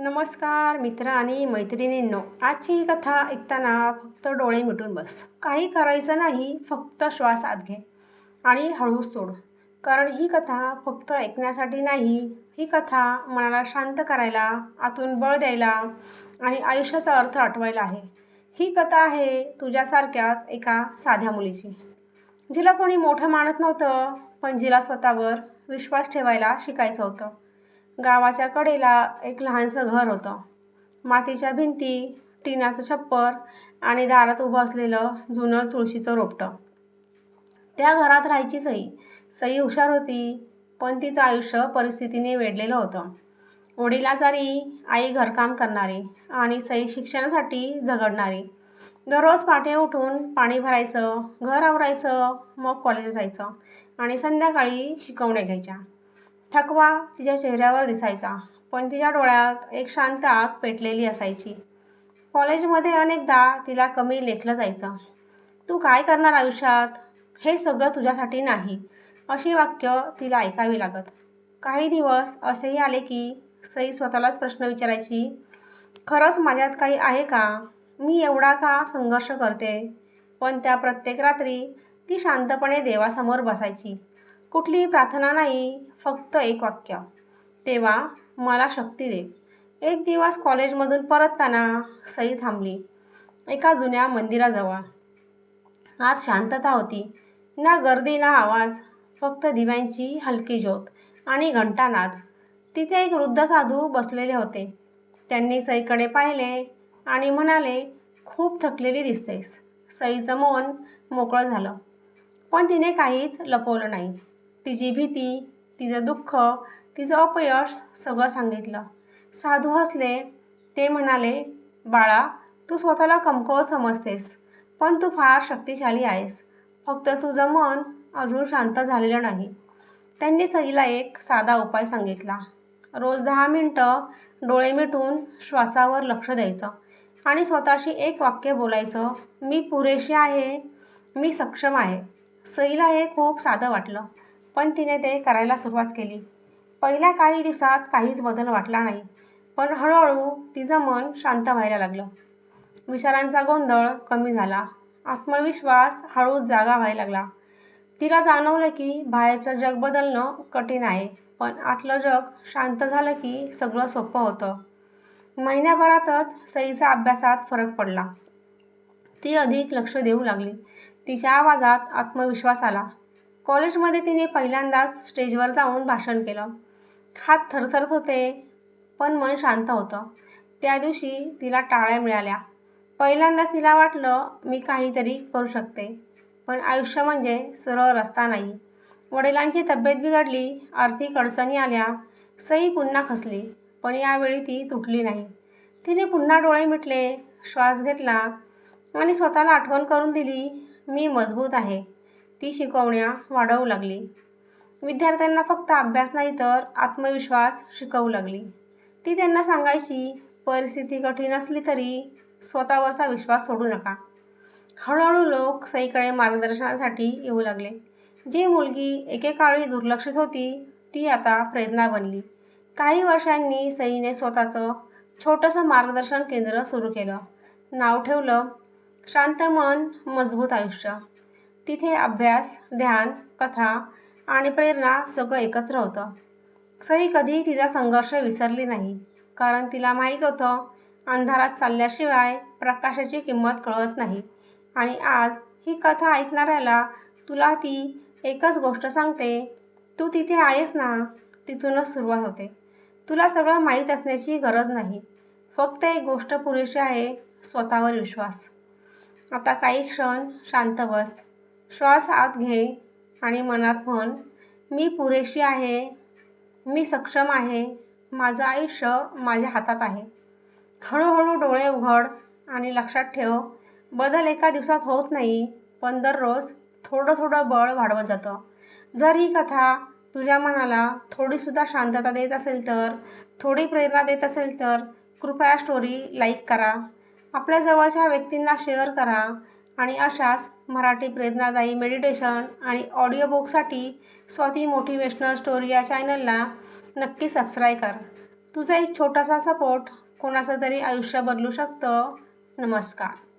नमस्कार मित्र आणि मैत्रिणींनो आजची ही कथा ऐकताना फक्त डोळे मिटून बस. काही करायचं नाही फक्त श्वास आत घे आणि हळू सोड. कारण ही कथा फक्त ऐकण्यासाठी नाही ही कथा मनाला शांत करायला आतून बळ द्यायला आणि आयुष्याचा अर्थ आठवायला आहे. ही कथा आहे तुझ्यासारख्याच एका साध्या मुलीची. जिला कोणी मोठं मानत नव्हतं पण जिला स्वतःवर विश्वास ठेवायला शिकायचं होतं. गावाच्या कडेला एक लहानसं घर होतं. मातीच्या भिंती टिनाचं छप्पर आणि दारात उभं असलेलं जुनं तुळशीचं रोपटं. त्या घरात राहायची सई. सई हुशार होती पण तिचं आयुष्य परिस्थितीने वेढलेलं होतं. वडिलाचारी आई घरकाम करणारी आणि सई शिक्षणासाठी झगडणारी. दररोज पाठे उठून पाणी भरायचं घर आवरायचं मग कॉलेज जायचं आणि संध्याकाळी शिकवण्या घ्यायच्या. थकवा तिच्या चेहऱ्यावर दिसायचा पण तिच्या डोळ्यात एक शांत आग पेटलेली असायची. कॉलेजमध्ये अनेकदा तिला कमी लेखलं जायचं. तू काय करणार आयुष्यात? हे सगळं तुझ्यासाठी नाही अशी वाक्य तिला ऐकावी लागत. काही दिवस असेही आले की सई स्वतःलाच प्रश्न विचारायची खरंच माझ्यात काही आहे का? मी एवढा का संघर्ष करते? पण त्या प्रत्येक रात्री ती शांतपणे देवासमोर बसायची. कुठलीही प्रार्थना नाही फक्त एक वाक्य. तेव्हा मला शक्ती दे. एक दिवस कॉलेजमधून परतताना सई थांबली एका जुन्या मंदिराजवळ. आज शांतता होती. ना गर्दी ना आवाज फक्त दिव्यांची हलकी ज्योत आणि घंटानाद. तिथे एक वृद्ध साधू बसलेले होते. त्यांनी सईकडे पाहिले आणि म्हणाले खूप थकलेली दिसतेस. सईचं मन मोकळं झालं. पण तिने काहीच लपवलं नाही. तिची भीती तिचं दुःख तिचं अपयश सगळं सांगितलं. साधू हसले ते म्हणाले बाळा तू स्वतःला कमकुवत समजतेस पण तू फार शक्तिशाली आहेस. फक्त तुझं मन अजून शांत झालेलं नाही. त्यांनी सईला एक साधा उपाय सांगितला. रोज दहा मिनटं डोळे मिटून श्वासावर लक्ष द्यायचं आणि स्वतःशी एक वाक्य बोलायचं मी पुरेशी आहे मी सक्षम आहे. सईला हे खूप साधं वाटलं. पण तिने ते करायला सुरुवात केली. पहिल्या काही दिवसात काहीच बदल वाटला नाही पण हळूहळू तिचं मन शांत व्हायला लागलं. विचारांचा गोंधळ कमी झाला. आत्मविश्वास हळूच जागा व्हायला लागला. तिला जाणवलं की बाहेरचं जग बदलणं कठीण आहे पण आतलं जग शांत झालं की सगळं सोपं होतं. महिन्याभरातच सईचा अभ्यासात फरक पडला. ती अधिक लक्ष देऊ लागली. तिच्या आवाजात आत्मविश्वास आला. कॉलेजमध्ये तिने पहिल्यांदाच स्टेजवर जाऊन भाषण केलं. हात थरथरत होते पण मन शांत होतं. त्या दिवशी तिला टाळ्या मिळाल्या. पहिल्यांदाच तिला वाटलं मी काहीतरी करू शकते पण आयुष्य म्हणजे सरळ रस्ता नाही. वडिलांची तब्येत बिघडली आर्थिक अडचणी आल्या सई पुन्हा खसली पण यावेळी ती तुटली नाही. तिने पुन्हा डोळे मिटले श्वास घेतला आणि स्वतःला आठवण करून दिली मी मजबूत आहे. ती शिकवण्या वाढवू लागली. विद्यार्थ्यांना फक्त अभ्यास नाही तर आत्मविश्वास शिकवू लागली. ती त्यांना सांगायची परिस्थिती कठीण असली तरी स्वतःवरचा विश्वास सोडू नका. हळूहळू लोक सईकडे मार्गदर्शनासाठी येऊ लागले. जी मुलगी एकेकाळी दुर्लक्षित होती ती आता प्रेरणा बनली. काही वर्षांनी सईने स्वतःचं छोटंसं मार्गदर्शन केंद्र सुरू केलं. नाव ठेवलं शांत मन मजबूत आयुष्य. तिथे अभ्यास ध्यान कथा आणि प्रेरणा सगळं एकत्र होतं. सई कधी तिचा संघर्ष विसरली नाही कारण तिला माहीत होतं अंधारात चालल्याशिवाय प्रकाशाची किंमत कळत नाही. आणि आज ही कथा ऐकणाऱ्याला तुला ती एकच गोष्ट सांगते तू तिथे आहेस ना तिथूनच सुरुवात होते. तुला सगळं माहीत असण्याची गरज नाही फक्त एक गोष्ट पुरेशी आहे स्वतःवर विश्वास. आता काही क्षण शांत बस. श्वास आत घे आणि मनात म्हण मी पुरेशी आहे मी सक्षम आहे माझं आयुष्य माझ्या हातात आहे. हळूहळू डोळे उघड आणि लक्षात ठेव बदल एका दिवसात होत नाही पण दररोज थोडं थोडं बळ वाढवत जातं. जर ही कथा तुझ्या मनाला थोडीसुद्धा शांतता देत असेल तर थोडी प्रेरणा देत असेल तर कृपया स्टोरी लाईक करा. आपल्या जवळच्या व्यक्तींना शेअर करा. आणि अशाच मराठी प्रेरणादायी मेडिटेशन आणि ऑडिओबुकसाठी स्वाती मोटिवेशनल स्टोरी या चॅनलला नक्की सबस्क्राईब करा. तुझा एक छोटासा सपोर्ट कोणाचं तरी आयुष्य बदलू शकतं. नमस्कार.